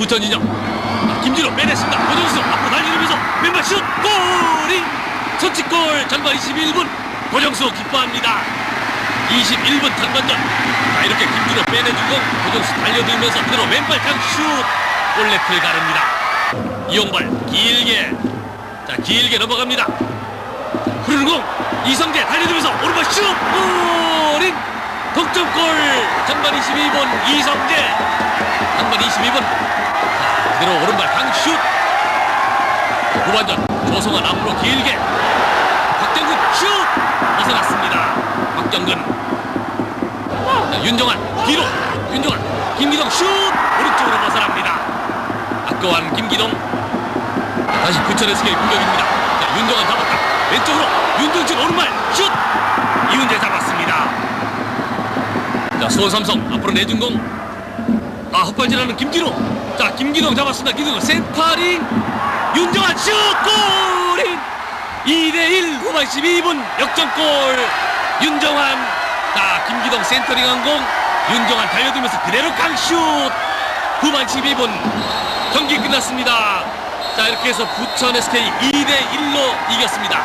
부천 인형. 아, 김진호 빼냈습니다. 고정수 앞으로 달리면서 왼발 슛 골이! 선취골 전반 21분. 고정수 기뻐합니다. 21분 당반전. 자 이렇게 김진호 빼내주고 고정수 달려들면서 그대로 왼발 장슛 골레트를 가릅니다. 이용발 길게. 자 길게 넘어갑니다. 흐르는 공 이성재 달려들면서 오른발 슛 골인! 동점골 전반 22분 이성재. 전반 22분 자 그대로 오른발 강슛. 후반전 조성환 앞으로 길게. 박정근 슛! 벗어났습니다. 박정근. 자, 윤정환 뒤로. 윤정환 김기동 슛! 오른쪽으로 벗어납니다. 아까워한 김기동. 자, 다시 부천의 스케일 공격입니다. 자, 윤정환 잡았다. 왼쪽으로 윤정진 오른발 슛! 이훈재 잡았습니다. 자 수원 삼성 앞으로 내준 공 아 헛발질하는 김진호 자 김기동 잡았습니다. 김기동 센터링 윤정환 슛! 골인! 2대1 후반 12분 역전골. 윤정환. 자 김기동 센터링한 공. 윤정환 달려들면서 그대로 강슛! 후반 12분. 경기 끝났습니다. 자 이렇게 해서 부천 SK 2대1로 이겼습니다